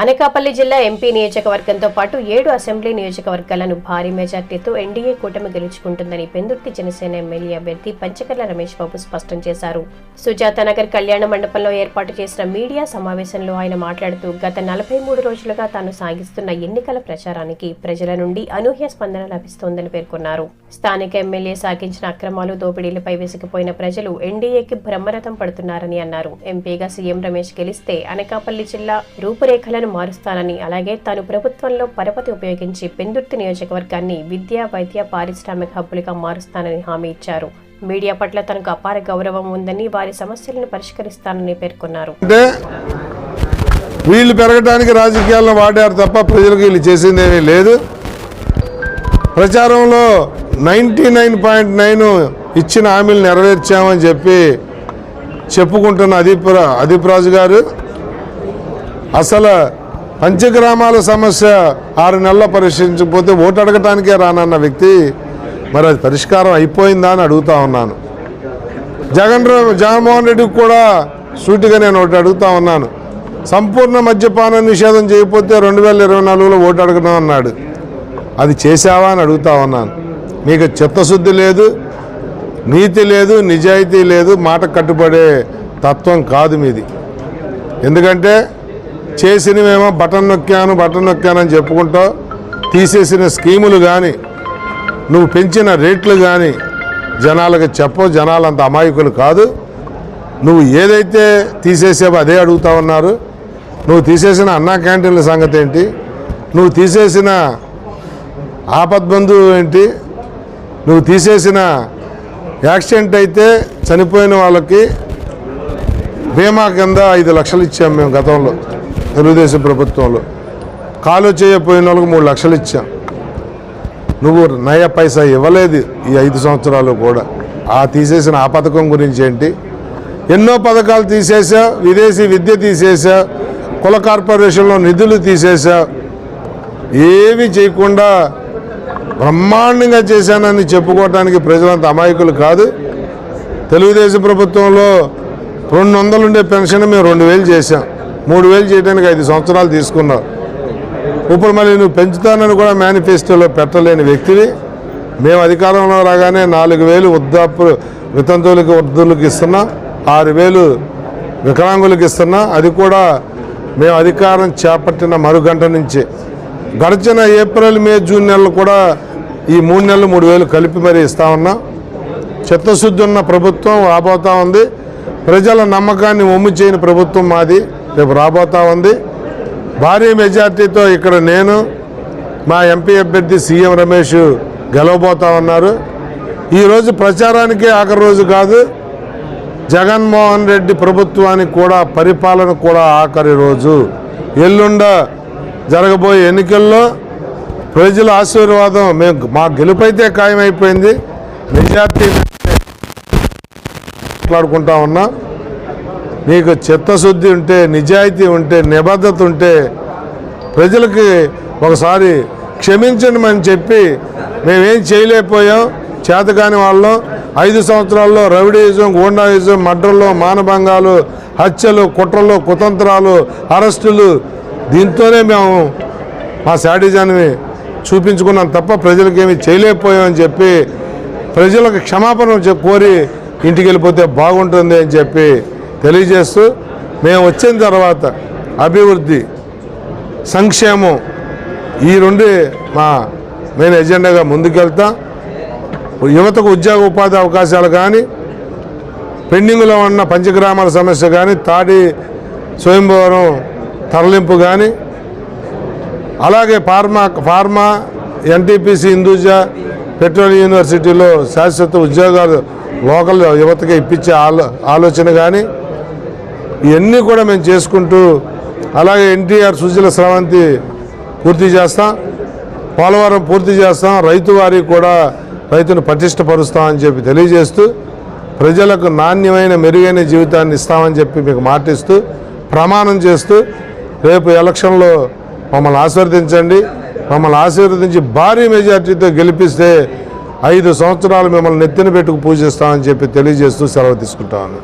అనకాపల్లి జిల్లా ఎంపీ నియోజకవర్గంతో పాటు ఏడు అసెంబ్లీ నియోజకవర్గాలను భారీ మెజార్టీతో ఎన్డీఏ కూటమి గెలుచుకుంటుందని పెందుర్తి జనసేన ఎమ్మెల్యే అభ్యర్థి పంచకర్ల రమేష్ బాబు స్పష్టం చేశారు. సుజాతనగర్ కళ్యాణ మండపంలో ఏర్పాటు చేసిన మీడియా సమావేశంలో ఆయన మాట్లాడుతూ గత నలభై మూడు రోజులుగా తాను సాగిస్తున్న ఎన్నికల ప్రచారానికి ప్రజల నుండి అనూహ్య స్పందన లభిస్తోందని పేర్కొన్నారు. స్థానిక ఎమ్మెల్యే సాగించిన అక్రమాలు దోపిడీలపై విసిగిపోయిన ప్రజలు ఎన్డీఏకి బ్రహ్మరథం పడుతున్నారని అన్నారు. ఎంపీగా సీఎం రమేష్ గెలిస్తే అనకాపల్లి జిల్లా రూపురేఖలను మారుస్తానని అలాగే తాను ప్రభుత్వంలో పరపతి ఉపయోగించి పెందుర్తి నియోజకవర్గాన్ని విద్యా వైద్య పారిశ్రామిక హబ్బులుగా మారుస్తానని హామీ ఇచ్చారు. మీడియా పట్ల తనకు అపార గౌరవం ఉందని వారి సమస్యలను పరిష్కరిస్తానని పేర్కొన్నారు. వీళ్ళు పెరగడానికి రాజకీయాలను వాడారు తప్ప ప్రజలకు వీళ్ళు చేసిందేమీ లేదు. ప్రచారంలో నైంటీ నైన్ పాయింట్ నైన్ ఇచ్చిన హామీలు నెరవేర్చామని చెప్పి చెప్పుకుంటున్న అదీప్ అదీప్ రాజు గారు అసలు పంచగ్రామాల సమస్య ఆరు నెలల పరిశీలించకపోతే ఓటు అడగటానికే రానన్న వ్యక్తి మరి అది పరిష్కారం అయిపోయిందా అని అడుగుతా ఉన్నాను. జగన్ జగన్మోహన్ రెడ్డికి కూడా సూటిగా నేను ఒకటి అడుగుతా ఉన్నాను. సంపూర్ణ మద్యపాన నిషేధం చేయకపోతే రెండు వేల ఇరవై నాలుగులో ఓటు అడగడం అన్నాడు. అది చేశావా అని అడుగుతా ఉన్నాను. మీకు చిత్తశుద్ధి లేదు నీతి లేదు నిజాయితీ లేదు మాట కట్టుబడే తత్వం కాదు మీది. ఎందుకంటే చేసినవేమో బటన్ నొక్కాను బటన్ నొక్కాను అని చెప్పుకుంటావు తీసేసిన స్కీములు కానీ నువ్వు పెంచిన రేట్లు కానీ జనాలకు చెప్పవు. జనాలు అంత అమాయకులు కాదు. నువ్వు ఏదైతే తీసేసావో అదే అడుగుతా ఉన్నారు. నువ్వు తీసేసిన అన్నా క్యాంటీన్ల సంగతి ఏంటి? నువ్వు తీసేసిన ఆపద్బంధు ఏంటి? నువ్వు తీసేసిన యాక్సిడెంట్ అయితే చనిపోయిన వాళ్ళకి బీమా కింద ఐదు లక్షలు ఇచ్చాం మేము గతంలో. తెలుగుదేశం ప్రభుత్వంలో కాలు చేయపోయిన వాళ్ళకి మూడు లక్షలు ఇచ్చా. నువ్వు నయ పైసా ఇవ్వలేదు ఈ ఐదు సంవత్సరాలు కూడా. ఆ తీసేసిన ఆ పథకం గురించి ఏంటి? ఎన్నో పథకాలు తీసేసా విదేశీ విద్య తీసేసా కుల కార్పొరేషన్లో నిధులు తీసేసా ఏమీ చేయకుండా బ్రహ్మాండంగా చేశానని చెప్పుకోవడానికి ప్రజలంత అమాయకులు కాదు. తెలుగుదేశం ప్రభుత్వంలో రెండు వందలు ఉండే పెన్షన్ మేము రెండు వేలు చేసాం మూడు వేలు చేయడానికి ఐదు సంవత్సరాలు తీసుకున్నాం ఇప్పుడు మళ్ళీ నువ్వు పెంచుతానని కూడా మేనిఫెస్టోలో పెట్టలేని వ్యక్తివి. మేము అధికారంలో రాగానే నాలుగు వేలు వృద్ధాపు వితంతువులకి వృద్ధులకు ఇస్తున్నా ఆరు వేలు వికలాంగులకు ఇస్తున్నా అది కూడా మేము అధికారం చేపట్టిన మరుగంట నుంచి. గడిచిన ఏప్రిల్ మే జూన్ నెలలు కూడా ఈ మూడు నెలలు మూడు వేలు కలిపి మరి ఇస్తా ఉన్నా. చిత్తశుద్ధి ఉన్న ప్రభుత్వం రాబోతా ఉంది. ప్రజల నమ్మకాన్ని ఒమ్ము చేయని ప్రభుత్వం మాది. రేపు రాబోతా ఉంది. భారీ మెజార్టీతో ఇక్కడ నేను మా ఎంపీ అభ్యర్థి సీఎం రమేష్ గెలవబోతా ఉన్నారు. ఈరోజు ప్రచారానికే ఆఖరి రోజు కాదు జగన్మోహన్ రెడ్డి ప్రభుత్వానికి కూడా పరిపాలన కూడా ఆఖరి రోజు. ఎల్లుండ జరగబోయే ఎన్నికల్లో ప్రజల ఆశీర్వాదం మేము మా గెలుపైతే ఖాయమైపోయింది. మెజార్టీ మాట్లాడుకుంటా ఉన్నాం. మీకు చిత్తశుద్ధి ఉంటే నిజాయితీ ఉంటే నిబద్ధత ఉంటే ప్రజలకి ఒకసారి క్షమించండి చెప్పి మేమేం చేయలేకపోయాం. చేతకాని వాళ్ళం. ఐదు సంవత్సరాల్లో రౌడీయిజం గూండాయిజం మడ్రలు మానభంగాలు హత్యలు కుట్రలు కుతంత్రాలు అరెస్టులు దీంతోనే మేము మా శాడిజాన్ని చూపించుకున్నాం తప్ప ప్రజలకేమి చేయలేకపోయామని చెప్పి ప్రజలకు క్షమాపణ కోరి ఇంటికి వెళ్ళిపోతే బాగుంటుంది అని చెప్పి తెలియజేస్తూ మేము వచ్చిన తర్వాత అభివృద్ధి సంక్షేమం ఈ రెండు మా మెయిన్ ఎజెండాగా ముందుకెళ్తాం. యువతకు ఉద్యోగ ఉపాధి అవకాశాలు కానీ పెండింగ్లో ఉన్న పంచగ్రామాల సమస్య కానీ తాడి స్వయంభవరం తరలింపు కానీ అలాగే pharma pharma NTPC Hinduja petrol యూనివర్సిటీలో శాశ్వత ఉద్యోగాలు లోకల్ యువతకి ఇప్పించే ఆలో ఆలోచన కానీ ఇవన్నీ కూడా మేము చేసుకుంటూ అలాగే ఎన్టీఆర్ సుజల స్రవంతి పూర్తి చేస్తాం. పోలవరం పూర్తి చేస్తాం. రైతు వారికి కూడా రైతును పటిష్టపరుస్తామని చెప్పి తెలియజేస్తూ ప్రజలకు నాణ్యమైన మెరుగైన జీవితాన్ని ఇస్తామని చెప్పి మీకు మాటిస్తూ ప్రమాణం చేస్తూ రేపు ఎలక్షన్లో మమ్మల్ని ఆశీర్వదించండి. మమ్మల్ని ఆశీర్వదించి భారీ మెజార్టీతో గెలిపిస్తే ఐదు సంవత్సరాలు మిమ్మల్ని నెత్తిన పెట్టుకు పూజిస్తామని చెప్పి తెలియజేస్తూ సెలవు తీసుకుంటాను.